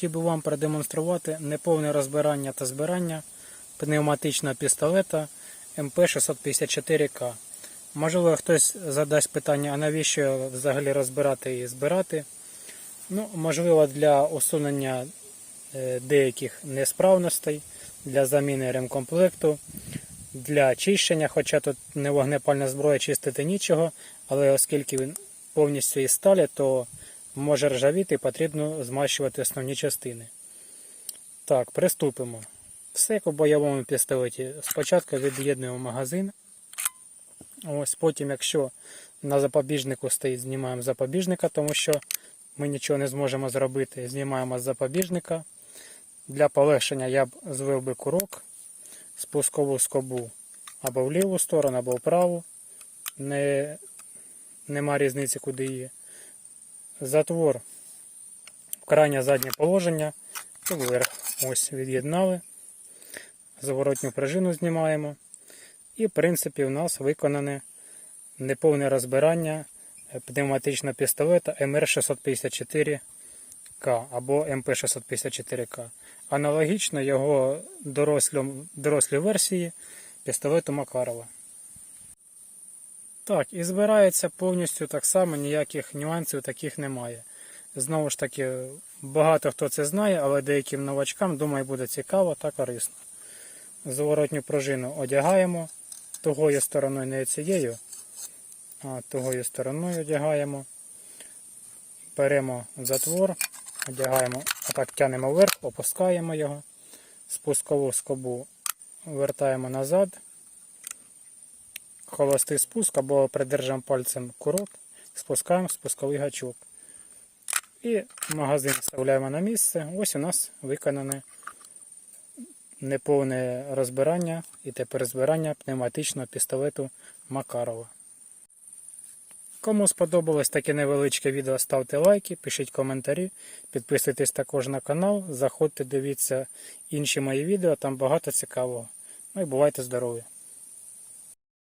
хотів би вам продемонструвати неповне розбирання та збирання пневматичного пістолета МП-654К. Можливо, хтось задасть питання, а навіщо взагалі розбирати і збирати. Ну, можливо, для усунення е, деяких несправностей, для заміни ремкомплекту, для чищення, хоча тут не вогнепальна зброя, чистити нічого, але оскільки він повністю із сталі, то може ржавіти, потрібно змащувати основні частини. Так, приступимо. Все як у бойовому пістолеті. Спочатку від'єднуємо магазин. Ось потім, якщо на запобіжнику стоїть, знімаємо запобіжника, тому що ми нічого не зможемо зробити. Знімаємо з запобіжника. Для полегшення я б звив би курок, спускову скобу або в ліву сторону, або в праву. Не, нема різниці, куди її. Затвор в крайнє заднє положення і вверх. Ось від'єднали. Зворотню пружину знімаємо. І, в принципі, у нас виконане неповне розбирання пневматичного пістолета МР654К або МП654К. Аналогічно його дорослій версії пістолету Макарова. Так, і збирається повністю так само, ніяких нюансів таких немає. Знову ж таки, багато хто це знає, але деяким новачкам, думаю, буде цікаво та корисно. Зворотню пружину одягаємо тугою стороною, не цією, а тугою стороною одягаємо. Беремо затвор, одягаємо, отак тянемо вверх, опускаємо його, спускову скобу вертаємо назад, холостий спуск або придержимо пальцем курок, спускаємо спусковий гачок. І магазин вставляємо на місце. Ось у нас виконане неповне розбирання і тепер збирання пневматичного пістолету Макарова. Кому сподобалось таке невеличке відео, ставте лайки, пишіть коментарі, підписуйтесь також на канал, заходьте, дивіться інші мої відео, там багато цікавого. Ну і бувайте здорові!